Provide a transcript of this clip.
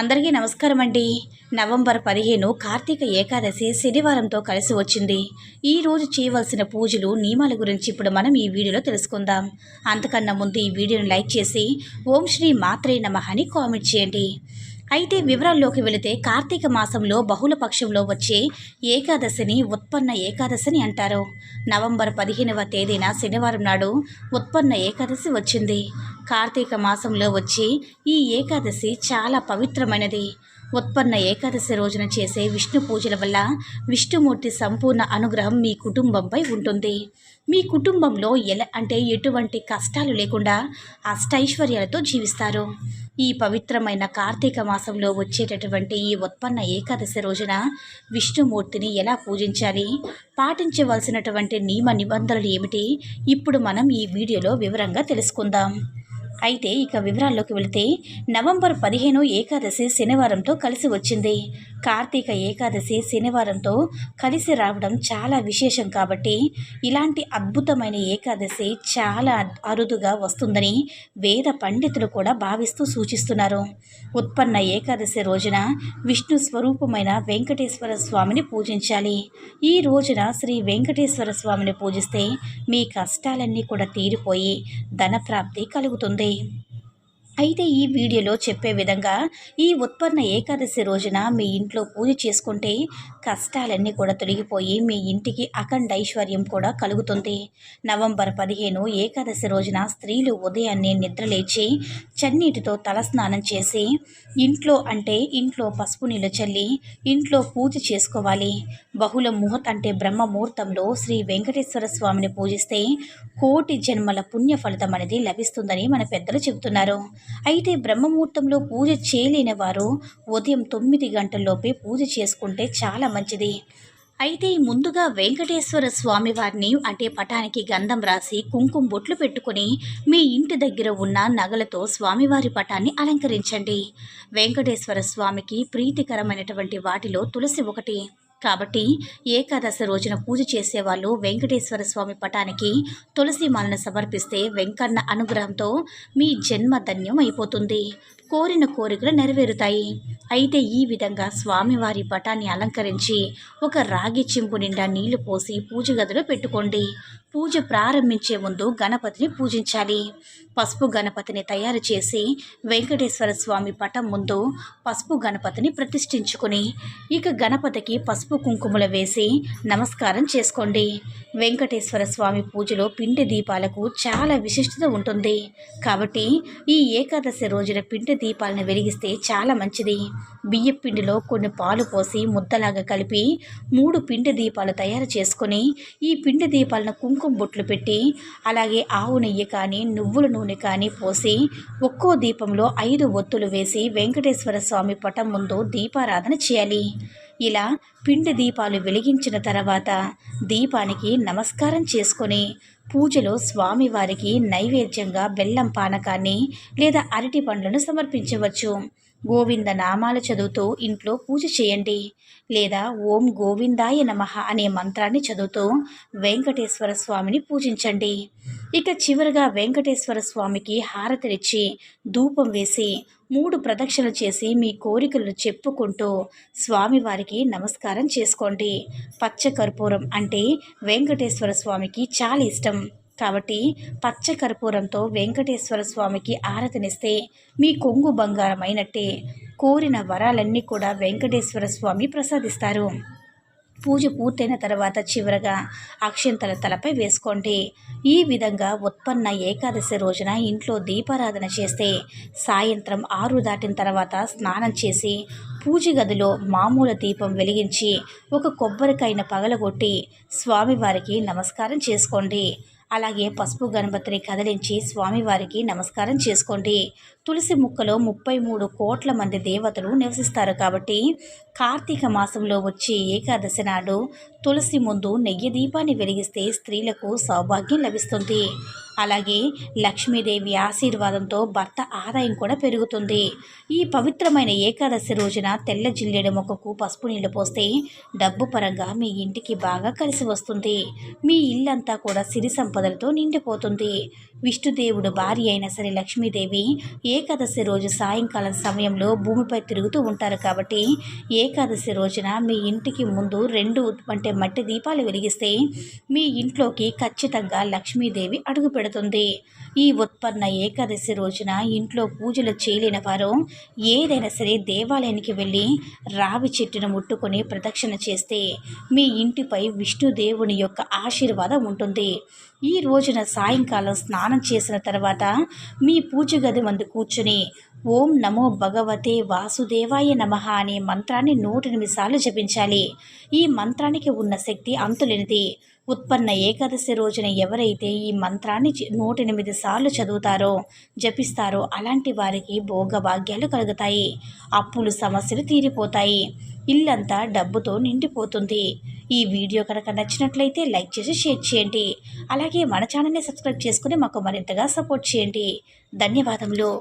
అందరికీ నమస్కారం అండి నవంబర్ పదిహేను కార్తీక ఏకాదశి శనివారంతో కలిసి వచ్చింది. ఈ రోజు చేయవలసిన పూజలు నియమాల గురించి ఇప్పుడు మనం ఈ వీడియోలో తెలుసుకుందాం. అంతకన్నా ముందు ఈ వీడియోను లైక్ చేసి ఓం శ్రీ మాత్రే నమ అని కామెంట్ చేయండి. అయితే వివరాల్లోకి వెళితే కార్తీక మాసంలో బహుళ పక్షంలో వచ్చే ఏకాదశిని ఉత్పన్న ఏకాదశిని అంటారు. నవంబర్ పదిహేనవ తేదీన శనివారం నాడు ఉత్పన్న ఏకాదశి వచ్చింది. కార్తీక మాసంలో వచ్చే ఈ ఏకాదశి చాలా పవిత్రమైనది. ఉత్పన్న ఏకాదశి రోజున చేసే విష్ణు పూజల వల్ల విష్ణుమూర్తి సంపూర్ణ అనుగ్రహం మీ కుటుంబంపై ఉంటుంది. మీ కుటుంబంలో ఎలా అంటే ఎటువంటి కష్టాలు లేకుండా అష్టైశ్వర్యాలతో జీవిస్తారు. ఈ పవిత్రమైన కార్తీక మాసంలో వచ్చేటటువంటి ఈ ఉత్పన్న ఏకాదశి రోజున విష్ణుమూర్తిని ఎలా పూజించాలి? పాటించవలసినటువంటి నియమ నిబంధనలు ఏమిటి? ఇప్పుడు మనం ఈ వీడియోలో వివరంగా తెలుసుకుందాం. అయితే ఇక వివరాల్లోకి వెళితే నవంబర్ పదిహేను ఏకాదశి శనివారంతో కలిసి వచ్చింది. కార్తీక ఏకాదశి శనివారంతో కలిసి రావడం చాలా విశేషం కాబట్టి ఇలాంటి అద్భుతమైన ఏకాదశి చాలా అరుదుగా వస్తుందని వేద పండితులు కూడా భావిస్తూ సూచిస్తున్నారు. ఉత్పన్న ఏకాదశి రోజున విష్ణు స్వరూపమైన వెంకటేశ్వర స్వామిని పూజించాలి. ఈ రోజున శ్రీ వెంకటేశ్వర స్వామిని పూజిస్తే మీ కష్టాలన్నీ కూడా తీరిపోయి ధనప్రాప్తి కలుగుతుంది. అయితే ఈ వీడియోలో చెప్పే విధంగా ఈ ఉత్పన్న ఏకాదశి రోజున మీ ఇంట్లో పూజ చేసుకుంటే కష్టాలన్నీ కూడా తొలగిపోయి మీ ఇంటికి అఖండ ఐశ్వర్యం కూడా కలుగుతుంది. నవంబర్ పదిహేను ఏకాదశి రోజున స్త్రీలు ఉదయాన్నే నిద్రలేచి చన్నీటితో తలస్నానం చేసి ఇంట్లో అంటే ఇంట్లో పసుపు నీళ్ళు చల్లి ఇంట్లో పూజ చేసుకోవాలి. బహుళ ముహూర్త అంటే బ్రహ్మ ముహూర్తంలో శ్రీ వెంకటేశ్వర స్వామిని పూజిస్తే కోటి జన్మల పుణ్య ఫలితం అనేది లభిస్తుందని మన పెద్దలు చెబుతున్నారు. అయితే బ్రహ్మముహూర్తంలో పూజ చేయలేని వారు ఉదయం తొమ్మిది గంటల్లోపే పూజ చేసుకుంటే చాలా మంచిది. అయితే ముందుగా వెంకటేశ్వర స్వామి వారిని అంటే పటానికి గంధం రాసి కుంకుమ బొట్లు పెట్టుకుని మీ ఇంటి దగ్గర ఉన్న నగలతో స్వామివారి పటాన్ని అలంకరించండి. వెంకటేశ్వర స్వామికి ప్రీతికరమైనటువంటి వాటిలో తులసి ఒకటి. కాబట్టి ఏకాదశి రోజున పూజ చేసేవాళ్ళు వెంకటేశ్వర స్వామి పటానికి తులసి మాలను సమర్పిస్తే వెంకన్న అనుగ్రహంతో మీ జన్మ ధన్యం అయిపోతుంది. కోరిన కోరికలు నెరవేరుతాయి. అయితే ఈ విధంగా స్వామివారి పటాన్ని అలంకరించి ఒక రాగి చింపు నిండా నీళ్ళు పోసి పూజ గదిలో పెట్టుకోండి. పూజ ప్రారంభించే ముందు గణపతిని పూజించాలి. పసుపు గణపతిని తయారు చేసి వెంకటేశ్వర స్వామి పటం ముందు పసుపు గణపతిని ప్రతిష్ఠించుకుని ఇక గణపతికి పసుపు కుంకుమలు వేసి నమస్కారం చేసుకోండి. వెంకటేశ్వర స్వామి పూజలో పిండి దీపాలకు చాలా విశిష్టత ఉంటుంది. కాబట్టి ఈ ఏకాదశి రోజున పిండి దీపాలను వెలిగిస్తే చాలా మంచిది. బియ్య పిండిలో కొన్ని పాలు పోసి ముద్దలాగా కలిపి మూడు పిండి దీపాలు తయారు చేసుకొని ఈ పిండి దీపాలను కుంకుమ బొట్లు పెట్టి అలాగే ఆవు నెయ్యి కానీ నువ్వుల నూనె కానీ పోసి ఒక్కో దీపంలో ఐదు ఒత్తులు వేసి వెంకటేశ్వర స్వామి పటం ముందు దీపారాధన చేయాలి. ఇలా పిండి దీపాలు వెలిగించిన తర్వాత దీపానికి నమస్కారం చేసుకొని పూజలో స్వామివారికి నైవేద్యంగా బెల్లం పానకాన్ని లేదా అరటి పండ్లను సమర్పించవచ్చు. గోవింద నామాలు చదువుతూ ఇంట్లో పూజ చేయండి. లేదా ఓం గోవిందాయ నమ అనే మంత్రాన్ని చదువుతూ వెంకటేశ్వర స్వామిని పూజించండి. ఇక చివరిగా వెంకటేశ్వర స్వామికి హారతినిచ్చి ధూపం వేసి మూడు ప్రదక్షిణలు చేసి మీ కోరికలను చెప్పుకుంటూ స్వామివారికి నమస్కారం చేసుకోండి. పచ్చ కర్పూరం అంటే వెంకటేశ్వర స్వామికి చాలా ఇష్టం. కాబట్టి పచ్చ కర్పూరంతో వెంకటేశ్వర స్వామికి ఆరతినిస్తే మీ కొంగు బంగారం అయినట్టే కోరిన వరాలన్నీ కూడా వెంకటేశ్వర స్వామి ప్రసాదిస్తారు. పూజ పూర్తయిన తర్వాత చివరగా అక్షంతల తలపై వేసుకోండి. ఈ విధంగా ఉత్పన్న ఏకాదశి రోజున ఇంట్లో దీపారాధన చేస్తే సాయంత్రం ఆరు దాటిన తర్వాత స్నానం చేసి పూజ గదిలో మామూలు దీపం వెలిగించి ఒక కొబ్బరికాయను పగలగొట్టి స్వామివారికి నమస్కారం చేసుకోండి. అలాగే పసుపు గణపతిని కదిలించి స్వామివారికి నమస్కారం చేసుకోండి. తులసి ముక్కలో ముప్పై మూడు కోట్ల మంది దేవతలు నివసిస్తారు కాబట్టి కార్తీక మాసంలో వచ్చే ఏకాదశి నాడు తులసి ముందు నెయ్యి దీపాన్ని వెలిగిస్తే స్త్రీలకు సౌభాగ్యం లభిస్తుంది. అలాగే లక్ష్మీదేవి ఆశీర్వాదంతో భర్త ఆదాయం కూడా పెరుగుతుంది. ఈ పవిత్రమైన ఏకాదశి రోజున తెల్ల జిల్లేడు మొక్కకు పసుపు నీళ్ళు పోస్తే డబ్బు పరంగా మీ ఇంటికి బాగా కలిసి వస్తుంది. మీ ఇల్లంతా కూడా సిరి సంపదలతో నిండిపోతుంది. విష్ణుదేవుడు భార్య అయిన సరే లక్ష్మీదేవి ఏకాదశి రోజు సాయంకాలం సమయంలో భూమిపై తిరుగుతూ ఉంటారు కాబట్టి ఏకాదశి రోజున మీ ఇంటికి ముందు రెండు అంటే మట్టి దీపాలు వెలిగిస్తే మీ ఇంట్లోకి ఖచ్చితంగా లక్ష్మీదేవి అడుగు పెడుతుంది. ఈ ఉత్పన్న ఏకాదశి రోజున ఇంట్లో పూజలు చేయలేని వారు ఏదైనా సరే దేవాలయానికి వెళ్ళి రావి చెట్టును ముట్టుకొని ప్రదక్షిణ చేస్తే మీ ఇంటిపై విష్ణుదేవుని యొక్క ఆశీర్వాదం ఉంటుంది. ఈ రోజున సాయంకాలం స్నానం చేసిన తర్వాత మీ పూజ గది మందుకు కూర్చుని ఓం నమో భగవతే వాసుదేవాయ నమః అనే మంత్రాన్ని నూట ఎనిమిది సార్లు జపించాలి. ఈ మంత్రానికి ఉన్న శక్తి అంతులేనిది. ఉత్పన్న ఏకాదశి రోజున ఎవరైతే ఈ మంత్రాన్ని నూట ఎనిమిది సార్లు చదువుతారో జపిస్తారో అలాంటి వారికి భోగభాగ్యాలు కలుగుతాయి. అప్పులు సమస్యలు తీరిపోతాయి. ఇల్లంతా డబ్బుతో నిండిపోతుంది. ఈ వీడియో కనుక నచ్చినట్లయితే లైక్ చేసి షేర్ చేయండి. అలాగే మన ఛానల్ని సబ్స్క్రైబ్ చేసుకుని మాకు మరింతగా సపోర్ట్ చేయండి. ధన్యవాదములు.